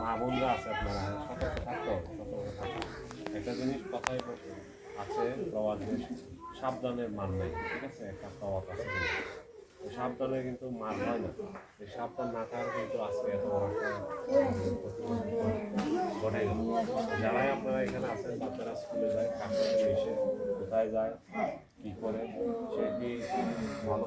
মা বোনরা আছে আপনারা। সতর্ক থাকতে হবে, সতর্ক থাকতে একটা জিনিস কথাই আছে প্রবাদ যে সাবধানের মান নাই, ঠিক আছে? একটা প্রবাদ আছে সাবধানে কিন্তু মার হয় না। এই সাবধান না থাকার কিন্তু আজকে এত ঘটে যারাই আপনারা এখানে আছেন বাচ্চারা স্কুলে যায় সাথে মিশে কোথায় যায়, কী করে, সে কি ভালো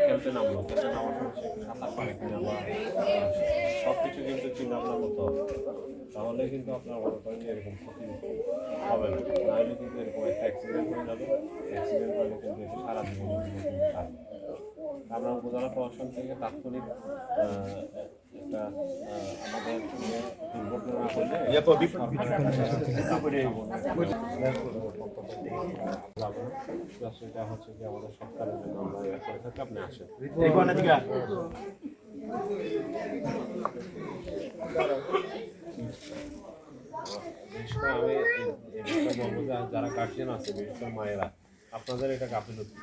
খেলতে নামলো খেলতে নামার সময় সে সাঁতার পারে কিনা সব কিছু কিন্তু চিন্তা ভাবনা করতে হবে তাহলে কিন্তু আপনার মনে করেন যে এরকম ক্ষতি হবে না নাহলে কিন্তু এরকম একটা অ্যাক্সিডেন্ট হয়ে যাবে অ্যাক্সিডেন্ট হলে কিন্তু এটা সারা জীবন আমরা উপজেলা প্রশাসন থেকে তাৎক্ষণিক একটা আমি যারা গার্জিয়ান আছে বিশেষ করে মায়েরা আপনাদের এটা গাফিলতি।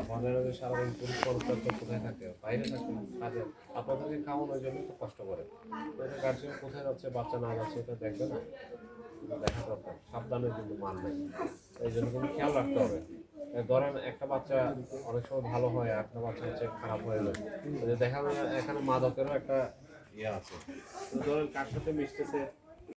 আপনাদের সারাদিন পরিষ্কার পরিচ্ছন্ন কোথায় থাকে? বাইরে থাকে, কাজে। আপনাদেরকে খাওয়ানোর জন্য তো কষ্ট করে। তো এটা গার্জিয়ান কোথায় যাচ্ছে? বাচ্চা না যাচ্ছে, এটা দেখবে না? দেখা দরকার। সাবধানে কিন্তু মান নেই। এই জন্য কিন্তু খেয়াল রাখতে হবে। ধরেন একটা বাচ্চা অনেক সময় ভালো হয় একটা বাচ্চা হচ্ছে খারাপ হয়ে যায়। দেখা যায় এখানে মাদকেরও একটা ইয়ে আছে। ধরেন কার সাথে মিশতেছে?